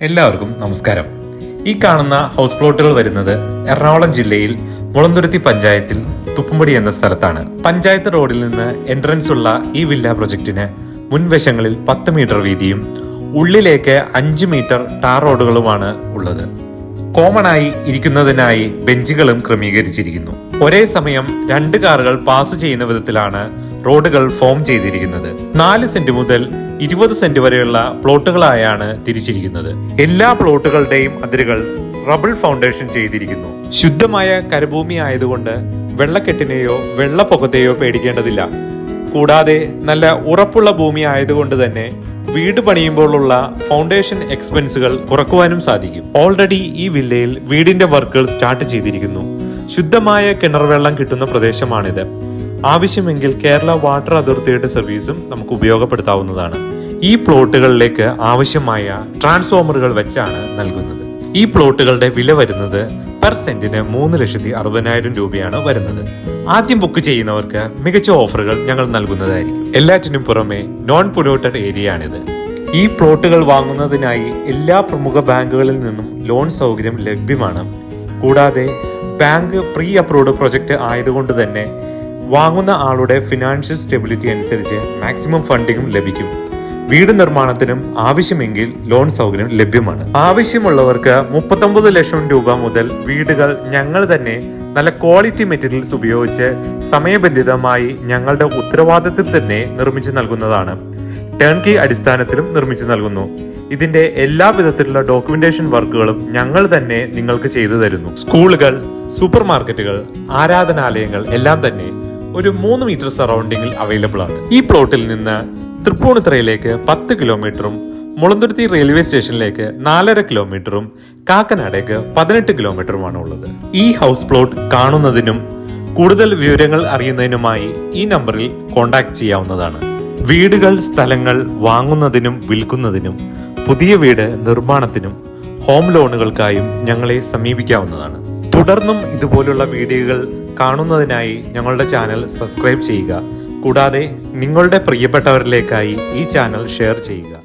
എല്ലാവർക്കും നമസ്കാരം. ഈ കാണുന്ന ഹൗസ് പ്ലോട്ടുകൾ വരുന്നത് എറണാകുളം ജില്ലയിൽ മുളന്തുരുത്തി പഞ്ചായത്തിൽ തുപ്പുംപടി എന്ന സ്ഥലത്താണ്. പഞ്ചായത്ത് റോഡിൽ നിന്ന് എൻട്രൻസ് ഉള്ള ഈ വില്ല പ്രൊജക്ടിന് മുൻവശങ്ങളിൽ പത്ത് മീറ്റർ വീതിയും ഉള്ളിലേക്ക് അഞ്ച് മീറ്റർ ടാർ റോഡുകളുമാണ് ഉള്ളത്. കോമൺ ആയി ഇരിക്കുന്നതിനായി ബെഞ്ചുകളും ക്രമീകരിച്ചിരിക്കുന്നു. ഒരേ സമയം രണ്ട് കാറുകൾ പാസ് ചെയ്യുന്ന വിധത്തിലാണ് റോഡുകൾ ഫോം ചെയ്തിരിക്കുന്നത്. നാല് സെന്റ് മുതൽ ഇരുപത് സെന്റ് വരെയുള്ള പ്ലോട്ടുകളായാണ് തിരിച്ചിരിക്കുന്നത്. എല്ലാ പ്ലോട്ടുകളുടെയും അതിരുകൾ റബിൾ ഫൗണ്ടേഷൻ ചെയ്തിരിക്കുന്നു. ശുദ്ധമായ കരഭൂമി ആയതുകൊണ്ട് വെള്ളക്കെട്ടിനെയോ വെള്ളപ്പൊക്കത്തെയോ പേടിക്കേണ്ടതില്ല. കൂടാതെ നല്ല ഉറപ്പുള്ള ഭൂമി ആയതുകൊണ്ട് തന്നെ വീട് പണിയുമ്പോഴുള്ള ഫൗണ്ടേഷൻ എക്സ്പെൻസുകൾ കുറക്കുവാനും സാധിക്കും. ഓൾറെഡി ഈ വില്ലയിൽ വീടിന്റെ വർക്കുകൾ സ്റ്റാർട്ട് ചെയ്തിരിക്കുന്നു. ശുദ്ധമായ കിണർ വെള്ളം കിട്ടുന്ന പ്രദേശമാണിത്. ആവശ്യമെങ്കിൽ കേരള വാട്ടർ അതോറിറ്റിയുടെ സർവീസും നമുക്ക് ഉപയോഗപ്പെടുത്താവുന്നതാണ്. ഈ പ്ലോട്ടുകളിലേക്ക് ആവശ്യമായ ട്രാൻസ്ഫോമറുകൾ വെച്ചാണ് നൽകുന്നത്. ഈ പ്ലോട്ടുകളുടെ വില വരുന്നത് പെർ സെന്റിന് മൂന്ന് ലക്ഷത്തി അറുപതിനായിരം രൂപയാണ് വരുന്നത്. ആദ്യം ബുക്ക് ചെയ്യുന്നവർക്ക് മികച്ച ഓഫറുകൾ ഞങ്ങൾ നൽകുന്നതായിരിക്കും. എല്ലാറ്റിനും പുറമെ നോൺ പൊല്യൂട്ടഡ് ഏരിയ ആണിത് ഈ പ്ലോട്ടുകൾ വാങ്ങുന്നതിനായി എല്ലാ പ്രമുഖ ബാങ്കുകളിൽ നിന്നും ലോൺ സൗകര്യം ലഭ്യമാണ്. കൂടാതെ ബാങ്ക് പ്രീ അപ്രൂവ്ഡ് പ്രൊജക്ട് ആയതുകൊണ്ട് തന്നെ വാങ്ങുന്ന ആളുടെ ഫിനാൻഷ്യൽ സ്റ്റെബിലിറ്റി അനുസരിച്ച് മാക്സിമം ഫണ്ടിങ്ങും ലഭിക്കും. വീട് നിർമ്മാണത്തിനും ആവശ്യമെങ്കിൽ ലോൺ സൗകര്യം ലഭ്യമാണ്. ആവശ്യമുള്ളവർക്ക് മുപ്പത്തൊമ്പത് ലക്ഷം രൂപ മുതൽ വീടുകൾ ഞങ്ങൾ തന്നെ നല്ല ക്വാളിറ്റി മെറ്റീരിയൽസ് ഉപയോഗിച്ച് സമയബന്ധിതമായി ഞങ്ങളുടെ ഉത്തരവാദിത്തത്തിൽ തന്നെ നിർമ്മിച്ചു നൽകുന്നതാണ്. ടേൺ കീ അടിസ്ഥാനത്തിലും നിർമ്മിച്ചു നൽകുന്നു. ഇതിന്റെ എല്ലാ വിധത്തിലുള്ള ഡോക്യുമെന്റേഷൻ വർക്കുകളും ഞങ്ങൾ തന്നെ നിങ്ങൾക്ക് ചെയ്തു തരുന്നു. സ്കൂളുകൾ സൂപ്പർ മാർക്കറ്റുകൾ ആരാധനാലയങ്ങൾ എല്ലാം തന്നെ ഒരു മൂന്ന് മീറ്റർ സറൗണ്ടിങ്ങിൽ അവൈലബിൾ ആണ്. ഈ പ്ലോട്ടിൽ നിന്ന് തൃപ്പൂണിത്തറയിലേക്ക് പത്ത് കിലോമീറ്ററും മുളന്തുരുത്തി റെയിൽവേ സ്റ്റേഷനിലേക്ക് നാലര കിലോമീറ്ററും കാക്കനാടേക്ക് പതിനെട്ട് കിലോമീറ്ററുമാണ് ഉള്ളത്. ഈ ഹൗസ് പ്ലോട്ട് കാണുന്നതിനും കൂടുതൽ വിവരങ്ങൾ അറിയുന്നതിനുമായി ഈ നമ്പറിൽ കോൺടാക്ട് ചെയ്യാവുന്നതാണ്. വീടുകൾ സ്ഥലങ്ങൾ വാങ്ങുന്നതിനും വിൽക്കുന്നതിനും പുതിയ വീട് നിർമ്മാണത്തിനും ഹോം ലോണുകൾക്കായും ഞങ്ങളെ സമീപിക്കാവുന്നതാണ്. തുടർന്നും ഇതുപോലുള്ള വീഡിയോകൾ കാണുന്നതിനായി ഞങ്ങളുടെ ചാനൽ സബ്സ്ക്രൈബ് ചെയ്യുക. കൂടാതെ നിങ്ങളുടെ പ്രിയപ്പെട്ടവരിലേക്കായി ഈ ചാനൽ ഷെയർ ചെയ്യുക.